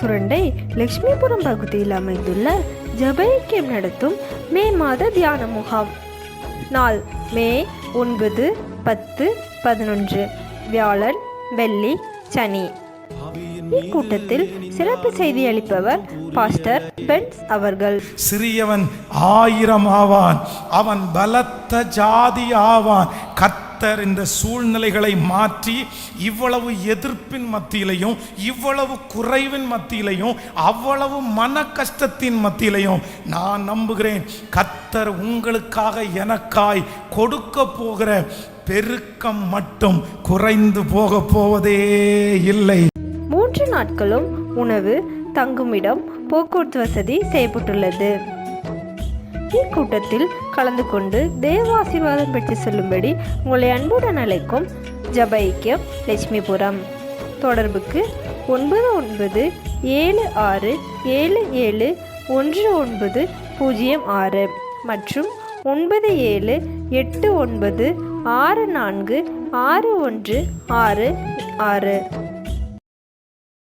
சுரண்டை லட்சுமிபுரம் பகுதியில் அமைந்துள்ள ஜபைக்கியம் நடத்தும் மே மாத தியான முகாம். நாள் மே ஒன்பது பத்து பதினொன்று. வியாழன் வெள்ளி சனி. இக்கூட்டத்தில் சிறப்பு செய்தி அளிப்பவர் பாஸ்டர் பென்ஸ் அவர்கள். சிறியவன் ஆயிரம் ஆவான். அவன் பலத்த ஜாதி ஆவான். கர்த்தர் இந்த சூழ்நிலைகளை மாற்றி இவ்வளவு எதிர்ப்பின் மத்தியிலையும் இவ்வளவு குறைவின் மத்தியிலையும் அவ்வளவு மன கஷ்டத்தின் மத்தியிலையும் நான் நம்புகிறேன். கர்த்தர் உங்களுக்காக எனக்காய் கொடுக்க போகிற பெருக்கம் மட்டும் குறைந்து போக போவதே இல்லை. மூன்று நாட்களும் உணவு தங்குமிடம் போக்குவரத்து வசதி செய்யப்பட்டுள்ளது. இக்கூட்டத்தில் கலந்து கொண்டு தேவ ஆசீர்வாதம் பெற்று செல்லும்படி உங்களை அன்புடன் அழைக்கும் ஜபைக்கியம் லட்சுமிபுரம். தொடர்புக்கு ஒன்பது ஒன்பது ஏழு ஆறு ஏழு ஏழு ஒன்று ஒன்பது பூஜ்ஜியம் ஆறு மற்றும் ஒன்பது ஏழு எட்டு ஒன்பது ஆறு நான்கு ஆறு ஒன்று ஆறு ஆறு.